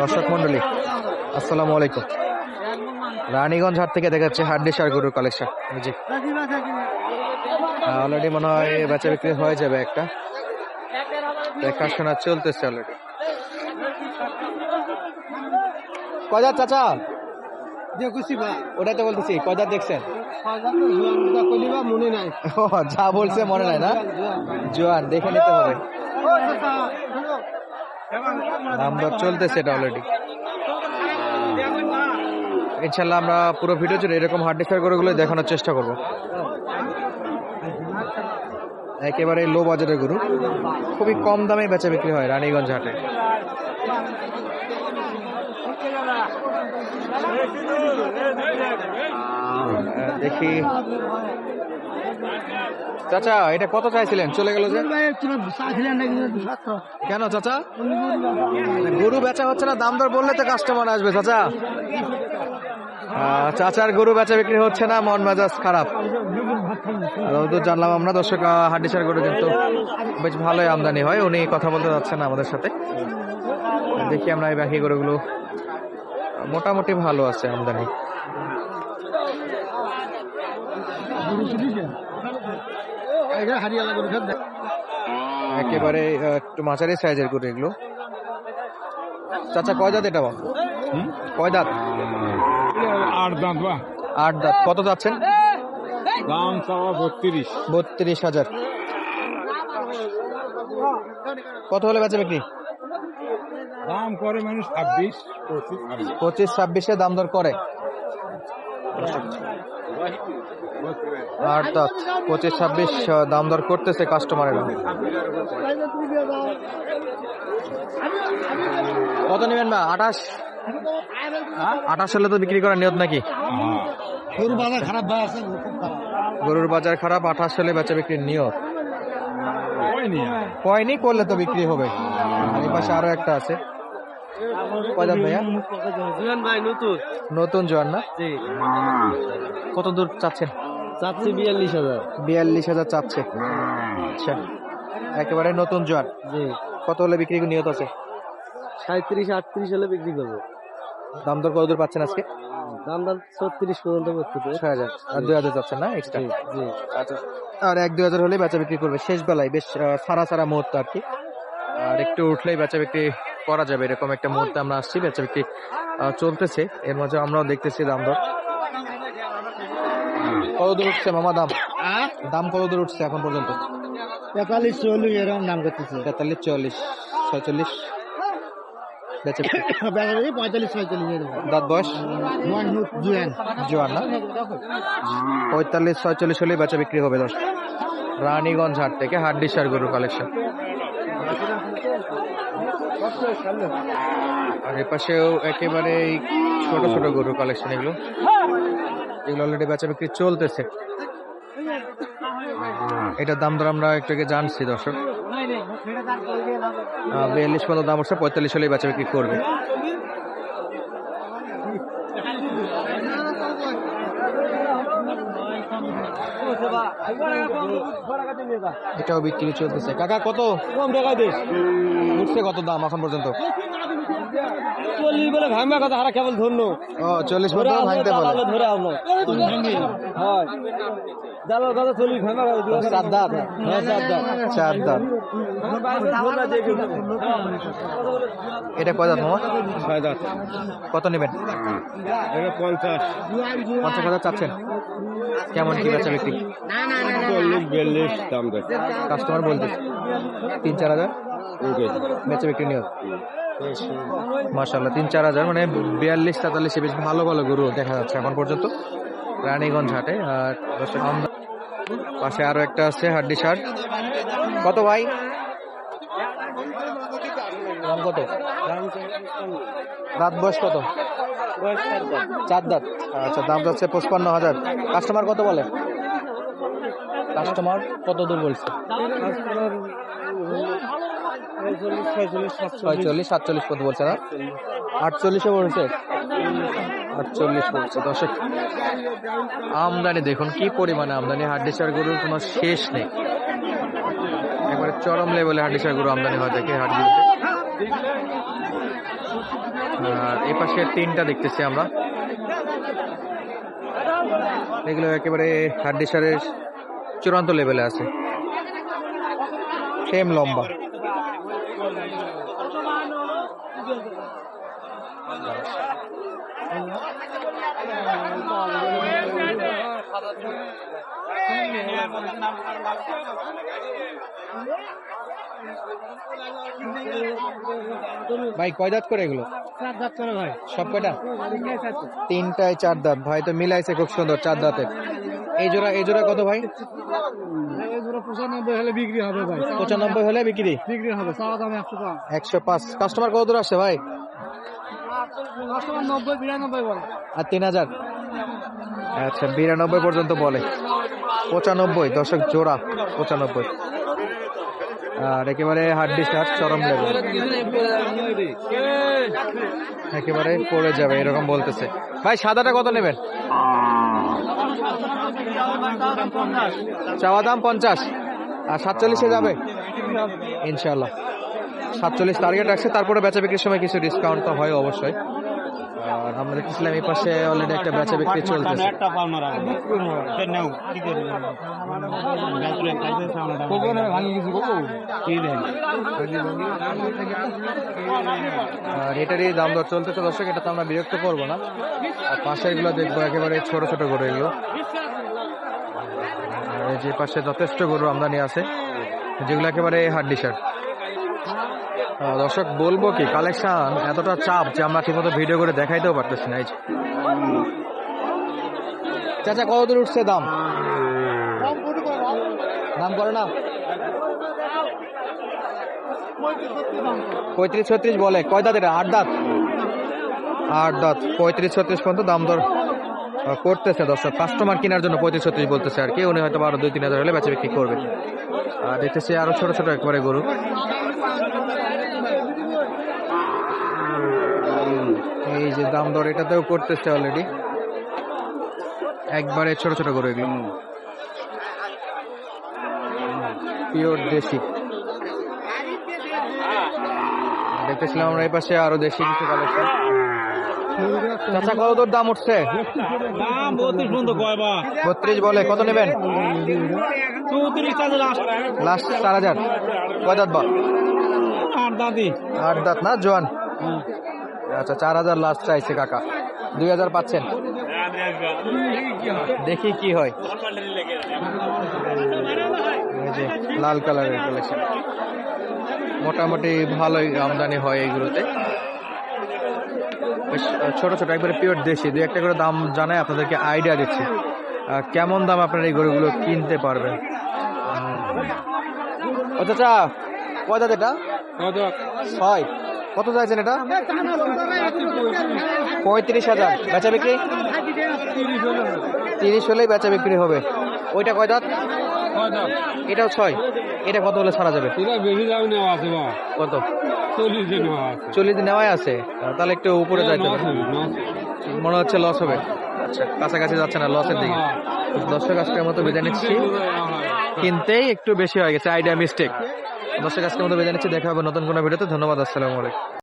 দর্শক মন্ডলী আসসালামু আলাইকুম। রানীগঞ্জ হাট থেকে দেখাচ্ছে হাড্ডি সার গরুর কালেকশন জি। অলরেডি মনে হয় বেচা বিক্রি হয়ে যাবে একটা। দেখাশোনা চলতেছে অলরেডি কয়দার চাচা? ওটাই তো বলতেছি কয়দার দেখছেন? ও যা বলছে মনে নাই না? জোয়ান দেখে নিতে হবে। চলতে চলতেছে এটা অলরেডি ইনশাল্লাহ আমরা পুরো ভিডিও জুড়ে এরকম হার্ড ডিস্কার গরুগুলো দেখানোর চেষ্টা করব। একেবারে লো বাজারের গরু। খুবই কম দামে বেচা বিক্রি হয় রানীগঞ্জ হাটে। দেখি। চাচা, এটা কত চাইছিলেন? চলে গেল যে? কেন চাচা? গরু বেচা হচ্ছে না, দাম দর বললে তো কাস্টমার আসবে, চাচা। চাচার গরু বেচা বিক্রি হচ্ছে না, মন মেজাজ খারাপ। তো জানলাম আমরা, দর্শক হাড্ডিসার গরু কিন্তু বেশ ভালোই আমদানি হয়, উনি কথা বলতে যাচ্ছেন আমাদের সাথে। দেখি আমরা এই বাকি গরুগুলো মোটামুটি ভালো আছে আমদানি। একেবারে একটু মাঝারি সাইজের গরু এগুলো। চাচা কয় দাঁত এটা বল কয় দাঁত আট দাঁত বা। আট দাঁত কত যাচ্ছেন? দাম চাওয়া বত্রিশ। বত্রিশ হাজার। কত হলে বেচা বিক্রি? দাম করে মানুষ ছাব্বিশ পঁচিশ ছাব্বিশে দাম দর করে। দাঁত পঁচিশ ছাব্বিশ দাম দর করতেছে কাস্টমারেরা কত নেবেন বা আঠাশ? আঠাশ হলে তো বিক্রি করার নিয়ত নাকি? গরু বাজার খারাপ গরুর বাজার খারাপ আঠাশ হলে বেচা বিক্রির নিয়ত। কয়নি করলে তো বিক্রি হবে। আর এই পাশে আরও একটা আছে। কয় ভাইয়া? ভাই নতুন। নতুন জোয়ান না? কত দূর চাচ্ছেন? চাচ্ছি বিয়াল্লিশ হাজার। বিয়াল্লিশ হাজার চাচ্ছে। আচ্ছা। একেবারে নতুন জোয়ান। জি। কত হলে বিক্রি নিয়ত আছে? সাঁত্রিশ আটত্রিশ হলে বিক্রি করব। দাম দর কত দূর পাচ্ছেন আজকে? দাম দাম ছত্রিশ পর্যন্ত করতে ছয় হাজার। আর দুই হাজার চাচ্ছেন না এক্সট্রা আচ্ছা। আর এক দুই হাজার হলে বেচা বিক্রি করবে। শেষ বেলায় বেশ সারা সারা মুহূর্ত আর কি। আর একটু উঠলেই বেচা বিক্রি করা যাবে এরকম একটা মুহূর্তে আমরা আসছি বেচা বিক্রি চলতেছে। এর মাঝে আমরাও দেখতেছি দাম দর। কত দূর উঠছে মামা দাম? দাম কত দূর উঠছে এখন পর্যন্ত? তেতাল্লিশ চল্লিশ এরকম দাম করতেছে। তেতাল্লিশ চল্লিশ ছয়চল্লিশ। পঁয়তাল্লিশ ছয়চল্লিশ দাঁত বয়স? জোয়ান। না? পঁয়তাল্লিশ ছয়চল্লিশ হলেই বেচা বিক্রি হবে দশ রানীগঞ্জ হাট থেকে হাড্ডি সার গরু কালেকশন আর এ পাশেও একেবারে ছোট ছোট গরু কালেকশন এগুলো। এগুলো অলরেডি বেচা বিক্রি চলতেছে। এটার দাম দর আমরা একটু আগে জানছি, দর্শক। বিয়াল্লিশ পর্যন্ত দাম উঠছে পঁয়তাল্লিশ হলেই বেচা বিক্রি করবে। এটাও বিক্রি চলতেছে। কাকা কত? কম টাকা দিস। উঠছে কত দাম এখন পর্যন্ত? চল্লিশ বলে ভাঙবা কথা হারা কেবল ও চল্লিশ পর্যন্ত ভাঙতে বলে ধরে আনো হয়। দালাল কথা চল্লিশ ভাঙবা চার দাঁত? হ্যাঁ চার দাম চার দাঁত। এটা কয় দাঁত মামা? ছয় দাঁত। কত নেবেন? পঞ্চাশ হাজার চাচ্ছেন। কেমন কি বেচা বিক্রি? চল্লিশ বিয়াল্লিশ দাম কাস্টমার বলতে তিন চার হাজার? বেচা বিক্রি নিয়ত। মার্শাল্লাহ তিন চার হাজার মানে বিয়াল্লিশ তেতাল্লিশে বেশ ভালো ভালো গরু দেখা যাচ্ছে এখন পর্যন্ত। রানীগঞ্জ হাটে আর পাশে আরও একটা আছে হাড্ডি শার্ট কত ভাই? দাম কত? রাত বয়স কত? চার দাঁত আচ্ছা দাম যাচ্ছে পঁচপান্ন হাজার। কাস্টমার কত বলে? কাস্টমার কত দূর বলছে? ছয়চল্লিশ সাতচল্লিশ কত বলছে না? আটচল্লিশে বলছে। আটচল্লিশ বলছে দশক আমদানি দেখুন কি পরিমাণে আমদানি? হাড্ডিসার গরুর কোনো শেষ নেই। একবারে চরম লেভেলে হাড্ডিসার গরু আমদানি হয় থাকে হাড্ডিতে আর এই পাশে তিনটা দেখতেছি আমরা। এগুলো একেবারে হাড্ডিসারের চূড়ান্ত লেভেলে আছে। সেম লম্বা। ভাই কয় দাঁত করে এগুলো? চার দাঁত করে ভাই। সব কয়টা? তিনটায় চার দাঁত। ভাই তো মিলাইছে খুব সুন্দর চার দাঁতের এই জোড়া এই জোড়া কত ভাই? পঁচানব্বই হলে বিক্রি হবে ভাই। পঁচানব্বই হলে বিক্রি? বিক্রি হবে চাওয়া দাম একশো পাঁচ। একশো পাঁচ। কাস্টমার কত দূর আসছে ভাই? নব্বই বিরানব্বই বলে। আর তিন হাজার? আচ্ছা বিরানব্বই পর্যন্ত বলে। পঁচানব্বই দশক জোড়া পঁচানব্বই। আর একেবারে হাড্ডি শার্ট চরম লেভেল। একেবারে পড়ে যাবে, এরকম বলতেছে। ভাই, সাদাটা কত নেবেন? চাওয়া দাম পঞ্চাশ। আর সাতচল্লিশে যাবে? ইনশাল্লাহ সাতচল্লিশ টার্গেট রাখছে, তারপরে বেচা বিক্রির সময় কিছু ডিসকাউন্ট তো হয় অবশ্যই। আর এই পাশে অলরেডি একটা বেচা বিক্রি চলতেছে। আর এটারই দাম দর চলতেছে দর্শক এটা তো আমরা বিরক্ত করব না। আর পাশেরগুলো দেখব একেবারে ছোট ছোট গরু এগুলো। এই যে পাশে যথেষ্ট গরু আমদানি আছে যেগুলো একেবারে হাড্ডি শার্ট দর্শক, বলব কি কালেকশন এতটা চাপ যে আমরা ঠিকমতো ভিডিও করে দেখাইতেও পারতেছি না যে। চাচা, কত দূর উঠছে দাম? দাম করে না? পঁয়ত্রিশ ছত্রিশ বলে। কয় দাঁত এটা? আট দাঁত? আট দাঁত। পঁয়ত্রিশ ছত্রিশ পর্যন্ত দাম দর করতেছে দর্শক। কাস্টমার কেনার জন্য পঁয়ত্রিশ ছত্রিশ বলতেছে আর কি। উনি হয়তো আরও দুই, তিন হাজার হলে বেচা বিক্রি করবে। আর দেখতেছি আরও ছোট ছোট একবারে গরু। এই যে দাম দর এটাতেও করতেছে অলরেডি একবারে ছোট ছোট করে এগুলো। পিওর দেশি। দেখতেছিলাম আমরা এই পাশে আরও দেশি কিছু কালেকশন চাচা কত দূর দাম উঠছে? দাম বত্রিশ বলে কত নেবেন? লাস্ট চার হাজার। কয় দাঁত বা? আট দাঁত না জোয়ান? আচ্ছা চার হাজার লাস্ট চাইছে কাকা। দুই হাজার পাচ্ছেন? দেখি কি হয়। লাল কালারের কালেকশন মোটামুটি ভালোই আমদানি হয় এইগুলোতে। ছোট ছোট একবারে পিওর দেশি। দুই একটা করে দাম জানাই আপনাদেরকে আইডিয়া দিচ্ছি। কেমন দাম আপনারা এই গরুগুলো কিনতে পারবেন? ও চাচা কয় দাঁত এটা? ছয়। কত চাইছেন এটা? পঁয়ত্রিশ হাজার। বেচা বিক্রি? তিরিশ হলেই বেচা বিক্রি হবে। ওইটা কয় দাঁত? এটাও ছয়। এটা কত হলে ছাড়া যাবে? কত? চল্লিশ দিন নেওয়াই আছে। তাহলে একটু উপরে যাইতে হবে মনে হচ্ছে লস হবে। আচ্ছা কাছাকাছি যাচ্ছে না লসের দিকে। দর্শক আজকের মতো বিদায় নিচ্ছি। কিনতেই একটু বেশি হয়ে গেছে। আইডিয়া মিস্টেক দর্শক আজকের মতো বেজে নিচ্ছি দেখা হবে নতুন কোনো ভিডিওতে। ধন্যবাদ আসসালামু আলাইকুম।